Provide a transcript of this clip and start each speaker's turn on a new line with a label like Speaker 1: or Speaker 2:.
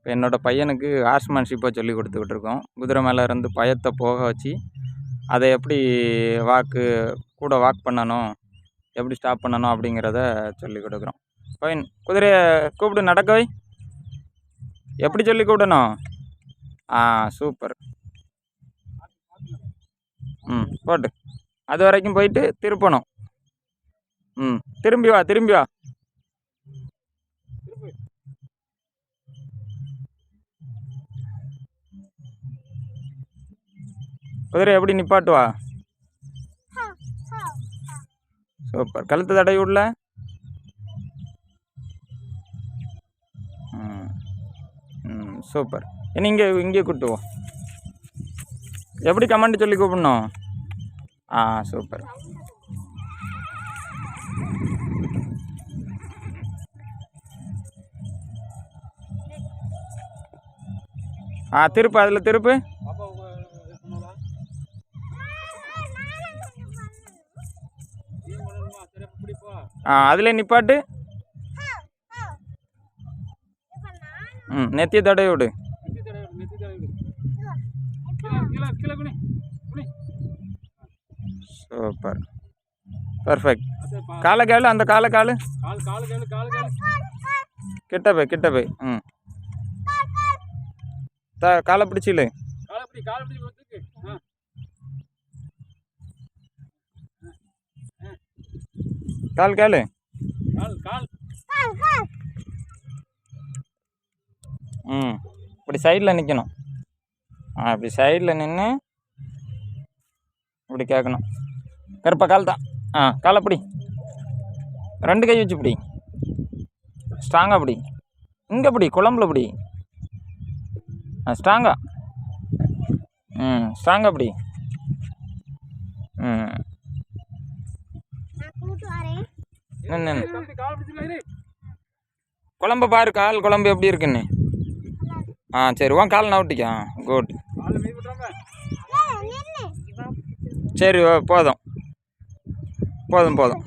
Speaker 1: இப்போ என்னோடய பையனுக்கு ஹார்ஸ்மேன்ஷிப்பை சொல்லி கொடுத்துக்கிட்டு இருக்கோம் குதிரை மேலே இருந்து பயத்தை போக வச்சு அதை எப்படி வாக்கு கூட வாக் பண்ணணும் எப்படி ஸ்டாப் பண்ணணும் அப்படிங்கிறத சொல்லி கொடுக்குறோம். பையன் குதிரையை கூப்பிடு நடக்க வை. எப்படி சொல்லி கூப்பிடணும்? ஆ சூப்பர் ம் போட்டு. அது வரைக்கும் போயிட்டு திருப்பணும். ம் திரும்பி வா திரும்பி வா. குதிரை எப்படி நிப்பாட்டுவா? சூப்பர். கழுத்து தடவி விடல? ம். சூப்பர். என்ன இங்கே இங்கே கூட்டுவோம். எப்படி கமெண்ட் சொல்லி கூப்பிடணும்? ஆ சூப்பர். ஆ திருப்பு அதில் திருப்பு. ஆ அதில் நிப்பாட்டு. ம் நெத்தியை தடவி விடு. சூப்பர். பர்ஃபெக்ட் காலை கேளு அந்த காலை காலு.
Speaker 2: கால்
Speaker 1: கிட்ட போய் கிட்ட போய். ம். த காலை பிடிச்சிலு
Speaker 2: கால் அப்படி கால் அப்படி வந்துக்கு ஆ
Speaker 1: கால் காலு.
Speaker 2: கால் கால்.
Speaker 1: ம் இப்படி சைடில் நிற்கணும் ஆ இப்படி சைடில் நின்று இப்படி கேட்கணும். கருப்பா கால் தான். ஆ காலை பிடி. ரெண்டு கை வச்சு பிடி. ஸ்ட்ராங்காக பிடி. இங்கே பிடி குழம்புல பிடி. ஆ ஸ்ட்ராங்கா. ம் ஸ்ட்ராங்காக பிடி. ம். குழம்பு பாரு கால் குழம்பு எப்படி இருக்குன்னு. ஆ சரி உன் கால் நவுட்டிக்கா. குட் சரி ஓ, போதும். போதும் போதும்.